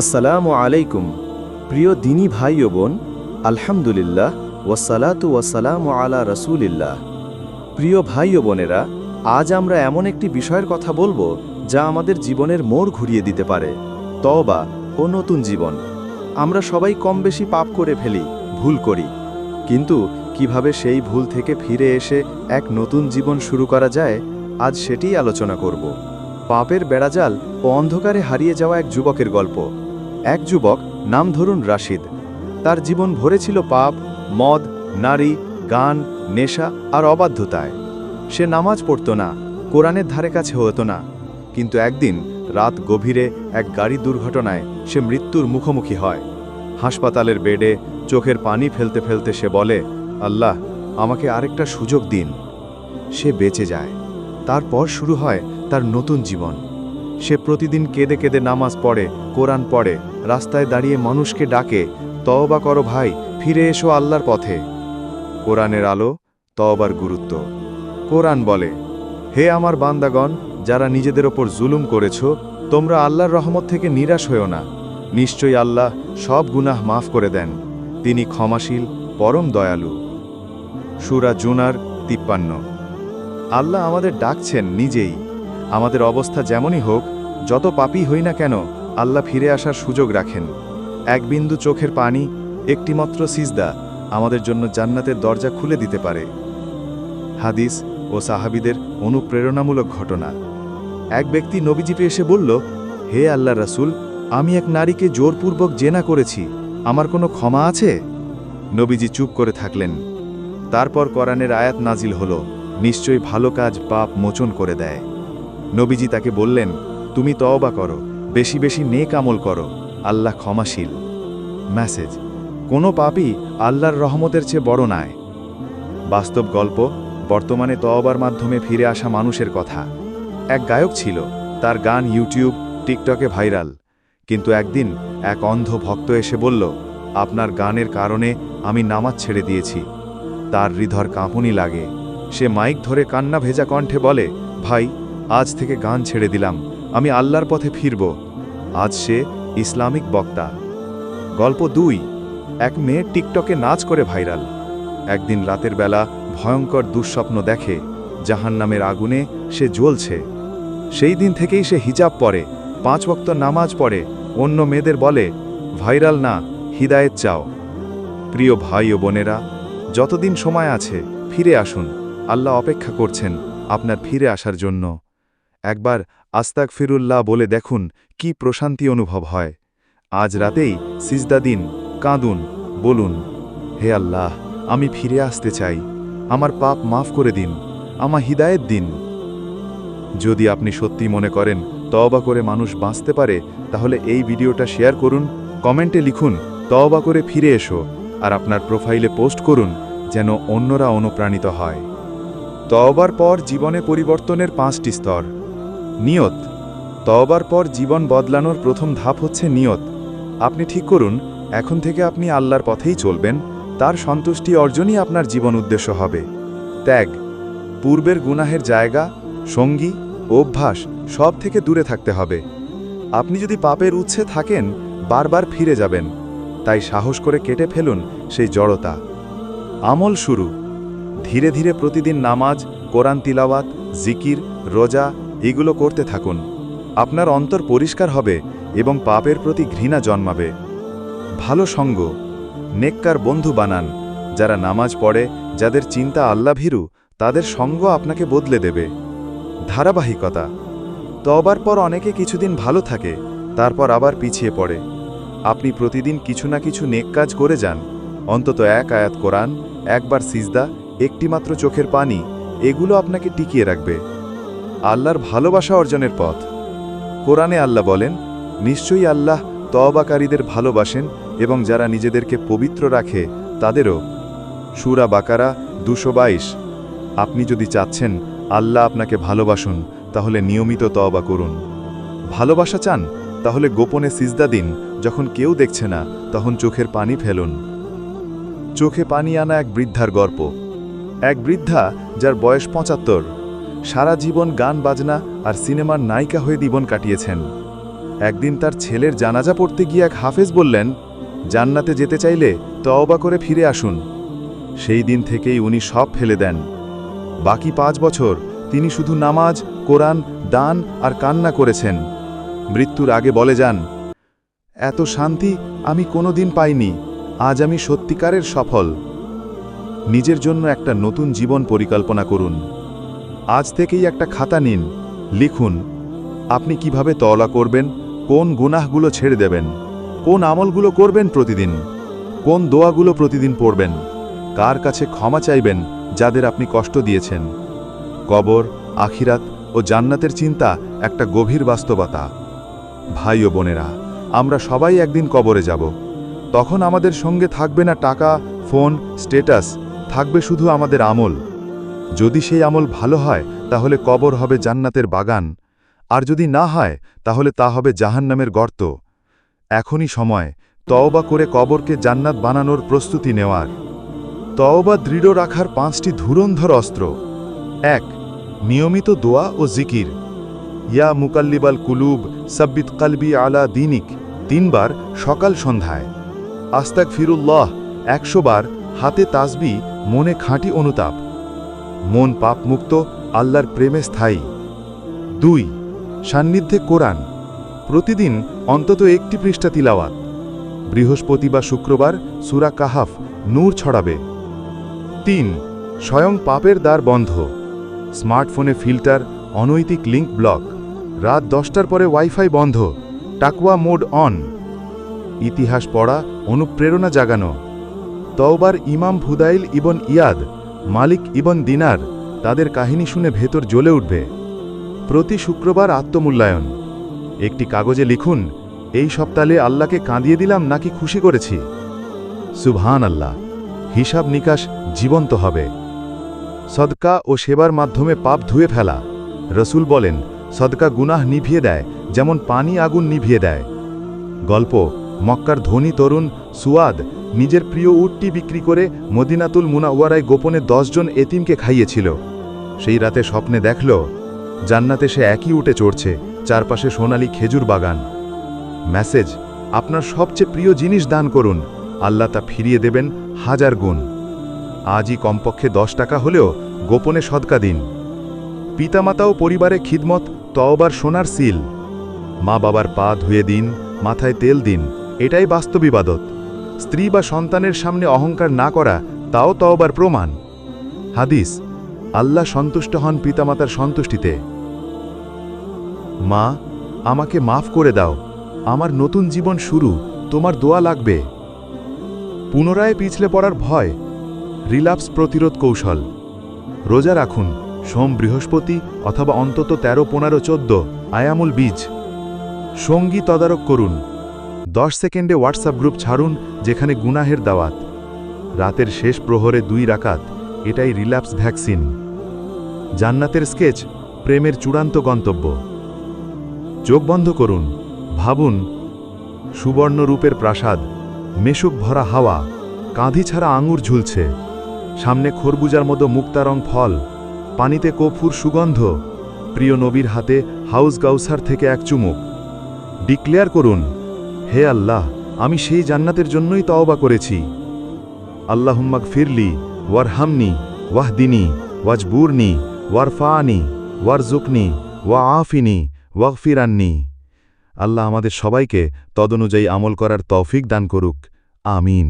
আসসালামু আলাইকুম। প্রিয় দিনী ভাই ও বোন, আলহামদুলিল্লাহ ওয়াসালাতু ওয়াসালামু আলা রসুলিল্লাহ। প্রিয় ভাই ও বোনেরা, আজ আমরা এমন একটি বিষয়ের কথা বলব যা আমাদের জীবনের মোড় ঘুরিয়ে দিতে পারে, তওবা ও নতুন জীবন। আমরা সবাই কম বেশি পাপ করে ফেলি, ভুল করি। কিন্তু কীভাবে সেই ভুল থেকে ফিরে এসে এক নতুন জীবন শুরু করা যায়, আজ সেটিই আলোচনা করব। পাপের বেড়াজাল ও অন্ধকারে হারিয়ে যাওয়া এক যুবকের গল্প। এক যুবক নাম ধরুন রাশিদ। তার জীবন ভরে ছিল পাপ, মদ, নারী, গান, নেশা আর অবাধ্যতায়। সে নামাজ পড়ত না, কোরআনের ধারে কাছে হতো না। কিন্তু একদিন রাত গভীরে এক গাড়ি দুর্ঘটনায় সে মৃত্যুর মুখোমুখি হয়। হাসপাতালের বেডে চোখের পানি ফেলতে ফেলতে সে বলে, আল্লাহ, আমাকে আরেকটা সুযোগ দিন। সে বেঁচে যায়। তারপর শুরু হয় তার নতুন জীবন। সে প্রতিদিন কেঁদে কেঁদে নামাজ পড়ে, কোরআন পড়ে রাস্তায় দাঁড়িয়ে মানুষকে ডাকে, তওবা করো ভাই, ফিরে এসো আল্লাহর পথে। কোরআনের আলো, তওবার গুরুত্ব। কোরআন বলে, হে আমার বান্দাগণ, যারা নিজেদের ওপর জুলুম করেছ, তোমরা আল্লাহর রহমত থেকে নিরাশ হয়েও না। নিশ্চয়ই আল্লাহ সব গুনাহ মাফ করে দেন। তিনি ক্ষমাশীল, পরম দয়ালু। সুরা জুনার তিপ্পান্ন। আল্লাহ আমাদের ডাকছেন নিজেই। আমাদের অবস্থা যেমনই হোক, যত পাপী হই না কেন আল্লাহ ফিরে আসার সুযোগ রাখেন। এক বিন্দু চোখের পানি, একটিমাত্র সিজদা আমাদের জন্য জান্নাতের দরজা খুলে দিতে পারে। হাদিস ও সাহাবিদের অনুপ্রেরণামূলক ঘটনা। এক ব্যক্তি নবীজিপে এসে বলল, হে আল্লাহ রাসূল, আমি এক নারীকে জোরপূর্বক জেনা করেছি। আমার কোনো ক্ষমা আছে? নবীজি চুপ করে থাকলেন। তারপর কোরআনের আয়াত নাজিল হলো। নিশ্চয়ই ভালো কাজ পাপ মোচন করে দেয়। নবীজি তাকে বললেন, তুমি তওবা করো। বেশি বেশি নেক আমল করো, আল্লাহ ক্ষমাশীল। মেসেজ কোনো পাপই আল্লাহর রহমতের চেয়ে বড় নয় বাস্তব গল্প, বর্তমানে তওবার মাধ্যমে ফিরে আসা মানুষের কথা। এক গায়ক ছিল, তার গান ইউটিউব টিকটকে ভাইরাল। কিন্তু একদিন এক অন্ধ ভক্ত এসে বলল, আপনার গানের কারণে আমি নামাজ ছেড়ে দিয়েছি। তার হৃদর কাঁপুনি লাগে। সে মাইক ধরে কান্না ভেজা কণ্ঠে বলে, ভাই, আজ থেকে গান ছেড়ে দিলাম। আমি আল্লাহর পথে ফিরব। আজ সে ইসলামিক বক্তা। গল্প দুই। এক মেয়ে টিকটকে নাচ করে ভাইরাল। একদিন রাতের বেলা ভয়ঙ্কর দুঃস্বপ্ন দেখে, জাহান্নামের আগুনে সে জ্বলছে। সেই দিন থেকেই সে হিজাব পরে, পাঁচ বক্ত নামাজ পড়ে, অন্য মেয়েদের বলে, ভাইরাল না, হিদায়েত চাও। প্রিয় ভাই ও বোনেরা, যতদিন সময় আছে, ফিরে আসুন। আল্লাহ অপেক্ষা করছেন আপনার ফিরে আসার জন্য। একবার আস্তাক ফিরুল্লাহ বলে দেখুন, কি প্রশান্তি অনুভব হয়। আজ রাতেই সিজদা দিন, কাঁদুন, বলুন, হে আল্লাহ, আমি ফিরে আসতে চাই। আমার পাপ মাফ করে দিন আমার হিদায়েত দিন। যদি আপনি সত্যি মনে করেন, তওবা করে মানুষ বাঁচতে পারে, তাহলে এই ভিডিওটা শেয়ার করুন, কমেন্টে লিখুন, তওবা করে ফিরে এসো, আর আপনার প্রোফাইলে পোস্ট করুন, যেন অন্যরা অনুপ্রাণিত হয়। তওবার পর জীবনে পরিবর্তনের পাঁচটি স্তর। নিয়ত। তওবার পর জীবন বদলানোর প্রথম ধাপ হচ্ছে নিয়ত। আপনি ঠিক করুন, এখন থেকে আপনি আল্লাহর পথেই চলবেন, তার সন্তুষ্টি অর্জনই আপনার জীবন উদ্দেশ্য হবে। ত্যাগ। পূর্বের গুনাহের জায়গা, সঙ্গী, অভ্যাস সব থেকে দূরে থাকতে হবে। আপনি যদি পাপের উৎসে থাকেন, বারবার ফিরে যাবেন। তাই সাহস করে কেটে ফেলুন সেই জড়তা। আমল শুরু। ধীরে ধীরে প্রতিদিন নামাজ, কোরআন তিলাওয়াত, জিকির, রোজা এগুলো করতে থাকুন। আপনার অন্তর পরিষ্কার হবে এবং পাপের প্রতি ঘৃণা জন্মাবে। ভালো সঙ্গ, নেককার বন্ধু বানান। যারা নামাজ পড়ে, যাদের চিন্তা আল্লাভীরু, তাদের সঙ্গ আপনাকে বদলে দেবে। ধারাবাহিকতা তবার পর অনেকে কিছুদিন ভালো থাকে, তারপর আবার পিছিয়ে পড়ে। আপনি প্রতিদিন কিছু না কিছু নেক কাজ করে যান। অন্তত এক আয়াত কোরআন, একবার সিজদা, একটিমাত্র চোখের পানি, এগুলো আপনাকে টিকিয়ে রাখবে। আল্লাহর ভালোবাসা অর্জনের পথ। কোরআনে আল্লাহ বলেন, নিশ্চয়ই আল্লাহ তওবাকারীদের ভালোবাসেন এবং যারা নিজেদেরকে পবিত্র রাখে, তাদেরও। সুরা বাকারা দুশো আপনি যদি চাচ্ছেন আল্লাহ আপনাকে ভালোবাসুন, তাহলে নিয়মিত তওবা করুন। ভালোবাসা চান, তাহলে গোপনে সিজদা দিন, যখন কেউ দেখছে না, তখন চোখের পানি ফেলুন। চোখে পানি আনা এক বৃদ্ধার গল্প। এক বৃদ্ধা যার বয়স পঁচাত্তর সারা জীবন গান, বাজনা আর সিনেমার নায়িকা হয়ে জীবন কাটিয়েছেন। একদিন তার ছেলের জানাজা পড়তে গিয়ে এক হাফেজ বললেন, জান্নাতে যেতে চাইলে তওবা করে ফিরে আসুন। সেই দিন থেকেই উনি সব ফেলে দেন। বাকি পাঁচ বছর তিনি শুধু নামাজ, কোরআন, দান আর কান্না করেছেন। মৃত্যুর আগে বলে যান, এত শান্তি আমি কোনোদিন পাইনি, আজ আমি সত্যিকারের সফল। নিজের জন্য একটা নতুন জীবন পরিকল্পনা করুন। আজ থেকেই একটা খাতা নিন, লিখুন। আপনি কীভাবে তওলা করবেন, কোন গুনাহগুলো ছেড়ে দেবেন, কোন আমলগুলো করবেন প্রতিদিন, কোন দোয়াগুলো প্রতিদিন পড়বেন, কার কাছে ক্ষমা চাইবেন যাদের আপনি কষ্ট দিয়েছেন। কবর, আখিরাত ও জান্নাতের চিন্তা একটা গভীর বাস্তবতা। ভাই ও বোনেরা, আমরা সবাই একদিন কবরে যাব। তখন আমাদের সঙ্গে থাকবে না টাকা, ফোন, স্টেটাস, থাকবে শুধু আমাদের আমল। যদি সেই আমল ভালো হয়, তাহলে কবর হবে জান্নাতের বাগান। আর যদি না হয়, তাহলে তা হবে জাহান্নামের গর্ত। এখনই সময়, তওবা করে কবরকে জান্নাত বানানোর প্রস্তুতি নেওয়ার। তওবা দৃঢ় রাখার পাঁচটি ধুরন্ধর অস্ত্র। এক, নিয়মিত দোয়া ও জিকির। ইয়া মুকাল্লিবাল কুলুব, সাব্বিত কালবি আলা দিনিক। তিনবার সকাল সন্ধ্যায়। আস্তাক ফিরুল্লাহ একশো বার হাতে তাসবি মনে খাঁটি অনুতাপ। মন পাপমুক্ত, আল্লাহর প্রেমে স্থায়ী। দুই, সান্নিধ্যে কোরআন। প্রতিদিন অন্তত একটি পৃষ্ঠা তিলাওয়াত। বৃহস্পতি বা শুক্রবার সুরা কাহাফ নূর ছড়াবে। তিন, স্বয়ং পাপের দ্বার বন্ধ। স্মার্টফোনে ফিল্টার, অনৈতিক লিঙ্ক ব্লক। রাত দশটার পরে ওয়াইফাই বন্ধ। টাকুয়া মোড অন। ইতিহাস পড়া, অনুপ্রেরণা জাগানো। তওবার ইমাম ভুদাইল ইবন ইয়াদ মালিক ইবন দিনার তাদের কাহিনী শুনে ভেতর জ্বলে উঠবে। প্রতি শুক্রবার আত্মমূল্যায়ন। একটি কাগজে লিখুন, এই সপ্তাহে আল্লাহকে কাঁদিয়ে দিলাম নাকি খুশি করেছি? সুবহান আল্লাহ হিসাব নিকাশ জীবন্ত হবে। সদকা ও সেবার মাধ্যমে পাপ ধুয়ে ফেলা। রসুল বলেন, সদকা গুনাহ নিভিয়ে দেয়, যেমন পানি আগুন নিভিয়ে দেয়। গল্প মক্কার ধনী তরুণ সুয়াদ নিজের প্রিয় উটটি বিক্রি করে মদিনাতুল মুনাওয়ারায় গোপনে দশজন এতিমকে খাইয়েছিল। সেই রাতে স্বপ্নে দেখল, জান্নাতে সে একই উটে চড়ছে, চারপাশে সোনালি খেজুর বাগান। মেসেজ, আপনার সবচেয়ে প্রিয় জিনিস দান করুন, আল্লাহ তা ফিরিয়ে দেবেন হাজার গুণ। আজই কমপক্ষে দশ টাকা হলেও গোপনে সদকা দিন। পিতামাতা ও পরিবারে খিদমত, তওবার সোনার সিল। মা বাবার পা ধুয়ে দিন, মাথায় তেল দিন। এটাই বাস্তব ইবাদত। স্ত্রী বা সন্তানের সামনে অহংকার না করা, তাও তওবার প্রমাণ। হাদিস, আল্লাহ সন্তুষ্ট হন পিতামাতার সন্তুষ্টিতে। মা, আমাকে মাফ করে দাও। আমার নতুন জীবন শুরু, তোমার দোয়া লাগবে। পুনরায় পিছলে পড়ার ভয় রিলাপস প্রতিরোধ কৌশল। রোজা রাখুন, সোম বৃহস্পতি অথবা অন্তত তেরো, পনেরো, চোদ্দ আয়ামুল বীজ। সঙ্গী তদারক করুন। দশ সেকেন্ডে হোয়াটসঅ্যাপ গ্রুপ ছাড়ুন, যেখানে গুনাহের দাওয়াত। রাতের শেষ প্রহরে দুই রাকাত, এটাই রিল্যাপস ভ্যাকসিন জান্নাতের স্কেচ প্রেমের চূড়ান্ত গন্তব্য। চোখ বন্ধ করুন, ভাবুন, সুবর্ণরূপের প্রাসাদ, মেশুক ভরা হাওয়া, কাঁধি ছাড়া আঙুর ঝুলছে। সামনে খরবুজার মতো মুক্তারং ফল, পানিতে কফুর সুগন্ধ। প্রিয় নবীর হাতে হাউস গাউসার থেকে এক চুমুক। ডিক্লেয়ার করুন হে আল্লাহ, আমি সেই জান্নাতের জন্যই তওবা করেছি। আল্লাহম্মাক ফিরলি ওয়ারহামনি, ওয়াহদিনী, ওয়াজবুরনি ওয়ারফানি ওয়ারজুকনি ওয়া আফিনি ওয়াগফিরান্নি। আল্লাহ আমাদের সবাইকে তদনুযায়ী আমল করার তৌফিক দান করুক। আমিন।